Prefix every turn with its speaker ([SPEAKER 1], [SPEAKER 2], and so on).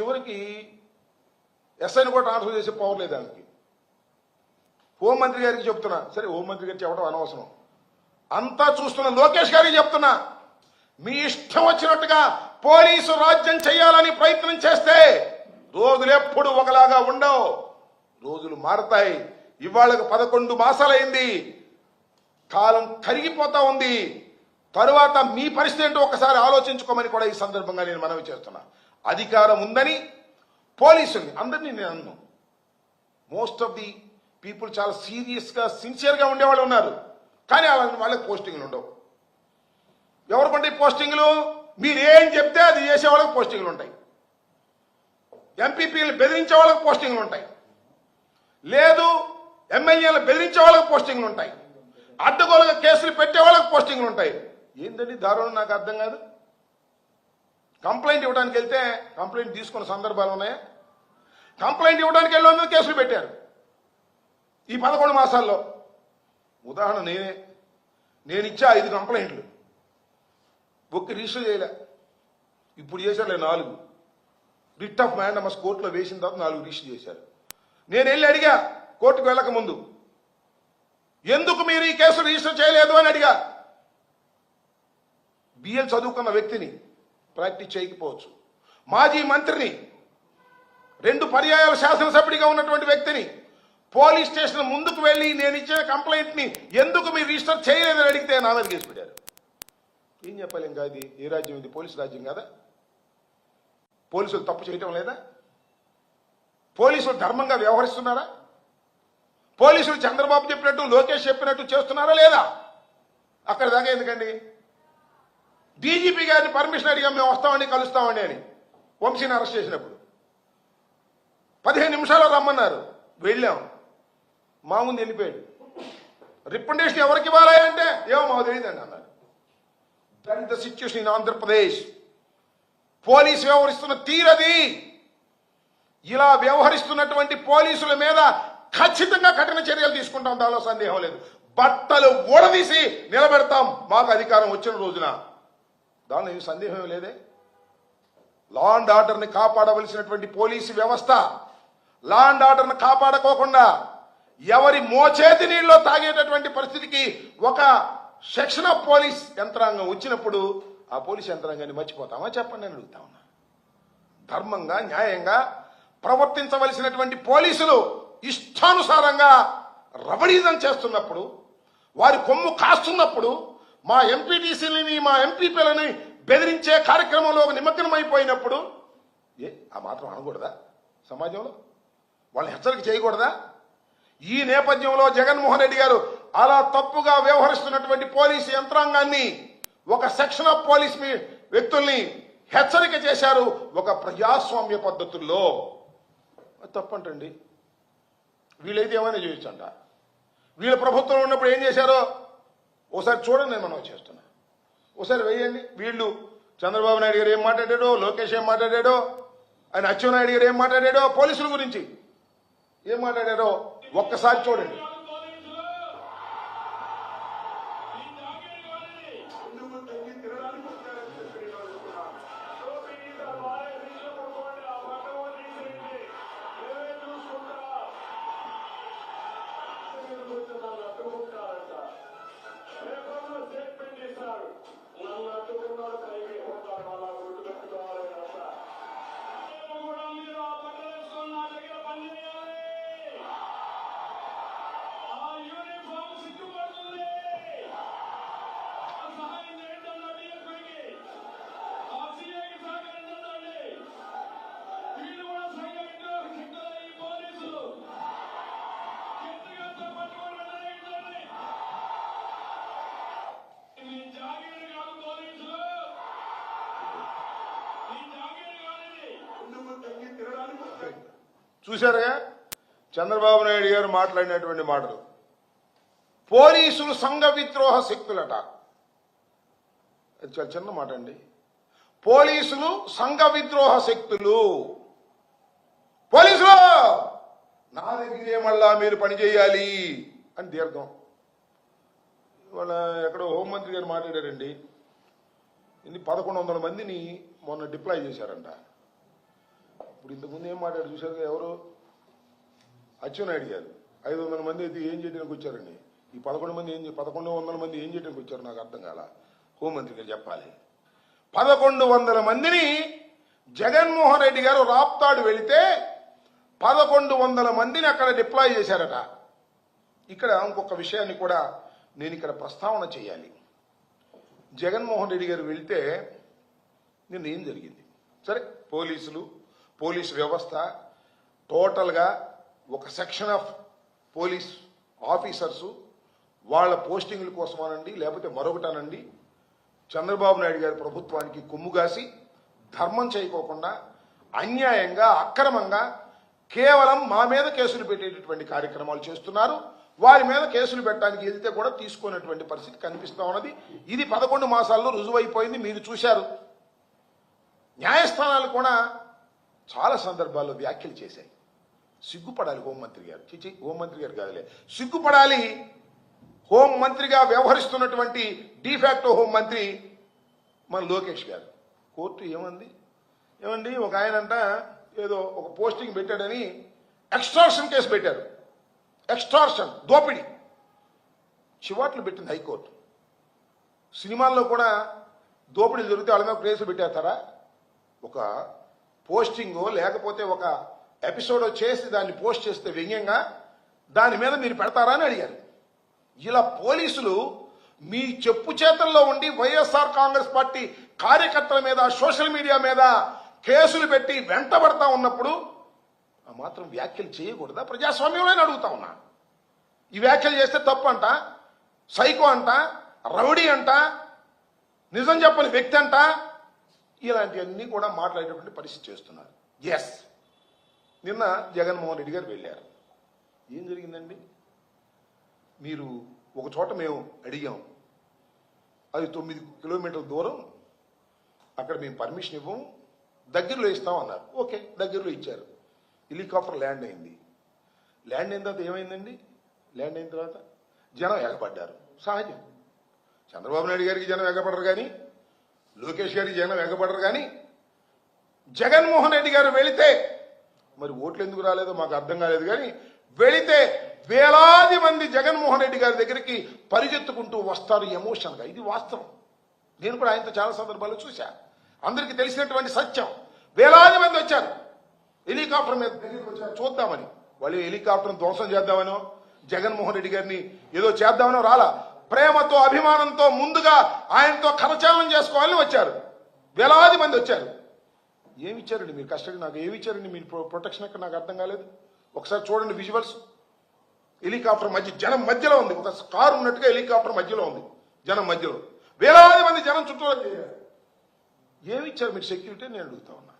[SPEAKER 1] చివరికి ఎస్ఐని కూడా ట్రాన్స్ఫర్ చేసే పవర్ లేదు దానికి. హోంమంత్రి గారికి చెప్తున్నా. సరే హోంమంత్రి గారికి చెప్పడం అనవసరం. అంతా చూస్తున్న లోకేష్ గారికి చెప్తున్నా. మీ ఇష్టం వచ్చినట్టుగా పోలీసు రాజ్యం చేయాలని ప్రయత్నం చేస్తే రోజులు ఎప్పుడు ఒకలాగా ఉండవు. రోజులు మారతాయి. ఇవాళకు పదకొండు మాసాలైంది. కాలం కరిగిపోతా ఉంది. తరువాత మీ పరిస్థితి ఏంటో ఒకసారి ఆలోచించుకోమని కూడా ఈ సందర్భంగా నేను మనవి చేస్తున్నా. అధికారం ఉందని పోలీసుల్ని అందరినీ నేను అన్ను మోస్ట్ ఆఫ్ ది పీపుల్ చాలా సీరియస్గా సిన్సియర్గా ఉండేవాళ్ళు ఉన్నారు. కానీ అలాంటి వాళ్ళకి పోస్టింగ్లు ఉండవు. ఎవరు ఎవరికంటే పోస్టింగ్లు మీరు ఏం చెప్తే అది చేసే వాళ్ళకి పోస్టింగ్లు ఉంటాయి. ఎంపీపీలు బెదిరించే వాళ్ళకి పోస్టింగ్లు ఉంటాయి. లేదు ఎమ్మెల్యేలు బెదిరించే వాళ్ళకి పోస్టింగ్లు ఉంటాయి. అడ్డగోలుగా కేసులు పెట్టే వాళ్ళకి పోస్టింగ్లు ఉంటాయి. ఏంటండి దారుణం? నాకు అర్థం కాదు. కంప్లైంట్ ఇవ్వడానికి వెళ్తే కంప్లైంట్ తీసుకున్న సందర్భాలు ఉన్నాయి. కంప్లైంట్ ఇవ్వడానికి వెళ్ళి కేసులు పెట్టారు. ఈ పదకొండు మాసాల్లో. ఉదాహరణ నేనే. నేను ఇచ్చా ఐదు కంప్లైంట్లు. ఒక్క రిజిస్టర్ చేయలే. ఇప్పుడు చేశారులే నాలుగు. రిట్ ఆఫ్ మ్యాండమస్ కోర్టులో వేసిన తర్వాత నాలుగు రిజిస్టర్ చేశారు. నేను వెళ్ళి అడిగా కోర్టుకు వెళ్ళక ముందు ఎందుకు మీరు ఈ కేసు రిజిస్టర్ చేయలేదు? అని అడిగా. బిఎల్ చదువుకున్న వ్యక్తిని ప్రాక్టీస్ చేయకపోవచ్చు. మాజీ మంత్రిని రెండు పర్యాయాల శాసనసభ్యుడిగా ఉన్నటువంటి వ్యక్తిని పోలీస్ స్టేషన్ ముందుకు వెళ్ళి నేను ఇచ్చిన కంప్లైంట్ని ఎందుకు మీరు రిజిస్టర్ చేయలేదని అడిగితే నా మీద కేసు పెట్టారు. ఏం చెప్పాలి ఇంకా ఇది? ఏ రాజ్యం ఇది? పోలీస్ రాజ్యం కదా? పోలీసులు తప్పు చేయటం లేదా? పోలీసులు ధర్మంగా వ్యవహరిస్తున్నారా? పోలీసులు చంద్రబాబు చెప్పినట్టు లోకేష్ చెప్పినట్టు చేస్తున్నారా లేదా? అక్కడ దాకా ఎందుకండి? డీజీపీ గారిని పర్మిషన్ అడిగా మేము వస్తామండి కలుస్తామండి అని. వంశీని అరెస్ట్ చేసినప్పుడు. పదిహేను నిమిషాలు రమ్మన్నారు. వెళ్ళాం. మా ముందు వెళ్ళిపోయాడు. రిప్రజెంటేషన్ ఎవరికి ఇవ్వాలి అంటే ఏమో మాకు తెలియదండి అన్నారు that the in Andhra Pradesh police వ్యవహరిస్తున్న తీరది ఇలా వ్యవహరిస్తున్నటువంటి పోలీసుల మీద ఖచ్చితంగా కఠిన చర్యలు తీసుకుంటాం దానిలో సందేహం లేదు. బట్టలు ఊడదీసి నిలబెడతాం మాకు అధికారం వచ్చిన రోజున. దానిలో ఏం సందేహం లేదే? లా అండ్ ఆర్డర్ని కాపాడవలసినటువంటి పోలీసు వ్యవస్థ లా అండ్ ఆర్డర్ని కాపాడుకోకుండా ఎవరి మోచేతి నీళ్ళలో తాగేటటువంటి పరిస్థితికి ఒక సెక్షన్ ఆఫ్ పోలీస్ యంత్రాంగం వచ్చినప్పుడు ఆ పోలీస్ యంత్రాంగాన్ని మర్చిపోతామా? చెప్పండి నేను అడుగుతా ఉన్నా. ధర్మంగా న్యాయంగా ప్రవర్తించవలసినటువంటి పోలీసులు ఇష్టానుసారంగా రవడీజం చేస్తున్నప్పుడు వారి కొమ్ము కాస్తున్నప్పుడు మా ఎంపీటీసీలని మా ఎంపీపీలని బెదిరించే కార్యక్రమంలో నిమగ్నమైపోయినప్పుడు ఏ ఆ మాత్రం అనకూడదా సమాజంలో? వాళ్ళని హెచ్చరిక చేయకూడదా? ఈ నేపథ్యంలో జగన్మోహన్ రెడ్డి గారు అలా తప్పుగా వ్యవహరిస్తున్నటువంటి పోలీసు యంత్రాంగాన్ని ఒక సెక్షన్ ఆఫ్ పోలీస్ మీ వ్యక్తుల్ని హెచ్చరిక చేశారు ఒక ప్రజాస్వామ్య పద్ధతుల్లో. తప్పంటండి. వీళ్ళైతే ఏమైనా చేయొచ్చంట. వీళ్ళ ప్రభుత్వం ఉన్నప్పుడు ఏం చేశారో? ఓసారి చూడండి నేను మనం చేస్తున్నా. ఓసారి వేయండి. వీళ్ళు చంద్రబాబు నాయుడు గారు ఏం మాట్లాడాడో లోకేష్ ఏం మాట్లాడాడో ఆయన అచ్చెన్నాయుడు గారు ఏం మాట్లాడాడో పోలీసుల గురించి ఏం మాట్లాడారో ఒక్కసారి చూడండి. చూశారుగా? చంద్రబాబు నాయుడు గారు మాట్లాడినటువంటి మాటలు. పోలీసులు సంఘ విద్రోహ శక్తులట. చాలా చిన్న మాట అండి. పోలీసులు సంఘ విద్రోహ శక్తులు. పోలీసులు! నా దగ్గరే మళ్ళా మీరు పనిచేయాలి అని దీర్ఘం. ఇవాళ ఎక్కడో హోంమంత్రి గారు మాట్లాడారండి. ఇన్ని పదకొండు వందల మందిని మొన్న డిప్లాయ్ చేశారంట. ఇప్పుడు ఇంతకుముందు ఏం మాట్లాడు చూశారు ఎవరు? అచ్చెన్నాయుడు గారు ఐదు వందల మంది అయితే ఏం చేయడానికి వచ్చారండి? ఈ పదకొండు మంది ఏం పదకొండు వందల మంది ఏం చేయడానికి వచ్చారు నాకు అర్థం కాల? హోంమంత్రి గారు చెప్పాలి. పదకొండు వందల మందిని జగన్మోహన్ రెడ్డి గారు రాప్తాడు వెళితే పదకొండు వందల మందిని అక్కడ డిప్లాయ్ చేశారట. ఇక్కడ ఇంకొక విషయాన్ని కూడా నేను ఇక్కడ ప్రస్తావన చేయాలి. జగన్మోహన్ రెడ్డి గారు వెళితే నిన్న ఏం జరిగింది? సరే పోలీసులు పోలీస్ వ్యవస్థ టోటల్గా ఒక సెక్షన్ ఆఫ్ పోలీస్ ఆఫీసర్సు వాళ్ళ పోస్టింగ్ల కోసమనండి లేకపోతే మరొకటనండి. చంద్రబాబు నాయుడు గారి ప్రభుత్వానికి కొమ్ముగాసి ధర్మం చేయకోకుండా అన్యాయంగా అక్రమంగా కేవలం మా మీద కేసులు పెట్టేటటువంటి కార్యక్రమాలు చేస్తున్నారు. వారి మీద కేసులు పెట్టడానికి వెళ్తే కూడా తీసుకునేటువంటి పరిస్థితి కనిపిస్తూ ఉన్నది. ఇది పదకొండు మాసాల్లో రుజువైపోయింది. మీరు చూశారు. న్యాయస్థానాలు కూడా చాలా సందర్భాల్లో వ్యాఖ్యలు చేశాయి. సిగ్గుపడాలి హోంమంత్రి గారు. చిచి హోంమంత్రి గారు కాదులే. సిగ్గుపడాలి హోంమంత్రిగా వ్యవహరిస్తున్నటువంటి డిఫాక్టో హోంమంత్రి మన లోకేష్ గారు. కోర్టు ఏమంది? ఏమండి ఒక ఆయన అంట ఏదో ఒక పోస్టింగ్ పెట్టాడని ఎక్స్ట్రాక్షన్ కేసు పెట్టారు. ఎక్స్ట్రాక్షన్ దోపిడీ. చివాట్లు పెట్టింది హైకోర్టు. సినిమాల్లో కూడా దోపిడీ జరిగితే వాళ్ళ మీద కేసులు పెట్టేస్తారా? ఒక పోస్టింగో లేకపోతే ఒక ఎపిసోడ్ చేసి దాన్ని పోస్ట్ చేస్తే వ్యంగ్యంగా దాని మీద మీరు పెడతారా అని అడిగారు. ఇలా పోలీసులు మీ చెప్పు చేతల్లో ఉండి వైఎస్ఆర్ కాంగ్రెస్ పార్టీ కార్యకర్తల మీద సోషల్ మీడియా మీద కేసులు పెట్టి వెంటబడతా ఉన్నప్పుడు మాత్రం వ్యాఖ్యలు చేయకూడదా? ప్రజాస్వామ్యంలో అడుగుతా ఉన్నా. ఈ వ్యాఖ్యలు చేస్తే తప్పు అంట సైకో అంట రౌడీ అంట నిజం చెప్పని వ్యక్తి అంట ఇలాంటివన్నీ కూడా మాట్లాడేటువంటి పరిస్థితి చేస్తున్నారు. ఎస్ నిన్న జగన్మోహన్ రెడ్డి గారు వెళ్ళారు. ఏం జరిగిందండి? మీరు ఒక చోట మేము అడిగాం. అది తొమ్మిది కిలోమీటర్ల దూరం. అక్కడ మేము పర్మిషన్ ఇవ్వం. దగ్గరలో ఇస్తాం అన్నారు. ఓకే దగ్గరలో ఇచ్చారు. హెలికాప్టర్ ల్యాండ్ అయింది. ల్యాండ్ అయిన తర్వాత ఏమైందండి? ల్యాండ్ అయిన తర్వాత జనం ఎగపడ్డారు సహజం. చంద్రబాబు నాయుడు గారికి జనం ఎగపడరు కానీ లోకేష్ గారికి జనం ఎగబడరు కానీ జగన్మోహన్ రెడ్డి గారు వెళితే మరి ఓట్లు ఎందుకు రాలేదో మాకు అర్థం కాలేదు కానీ వెళితే వేలాది మంది జగన్మోహన్ రెడ్డి గారి దగ్గరికి పరిగెత్తుకుంటూ వస్తారు ఎమోషన్గా ఇది వాస్తవం. నేను కూడా ఆయనతో చాలా సందర్భాలు చూశా. అందరికీ తెలిసినటువంటి సత్యం. వేలాది మంది వచ్చారు. హెలికాప్టర్ మీద దగ్గరికి వచ్చారు. చూద్దామని. వాళ్ళు హెలికాప్టర్ ధ్వంసం చేద్దామనో జగన్మోహన్ రెడ్డి గారిని ఏదో చేద్దామనో రాలా. ప్రేమతో అభిమానంతో ముందుగా ఆయనతో కరచాలనం చేసుకోవాలని వచ్చారు. వేలాది మంది వచ్చారు. ఏమి ఇచ్చారండి మీరు? కస్టడీ నాకు ఏమి ఇచ్చారండి? మీరు ప్రొ- ప్రొటెక్షన్ ఎక్కడ? నాకు అర్థం కాలేదు. ఒకసారి చూడండి విజువల్స్ హెలికాప్టర్ మధ్య జనం మధ్యలో ఉంది. ఒక కారు ఉన్నట్టుగా హెలికాప్టర్ మధ్యలో ఉంది. జనం మధ్యలో. వేలాది మంది జనం చుట్టూ ఏమి ఇచ్చారు మీరు? సెక్యూరిటీ నేను అడుగుతా ఉన్నా.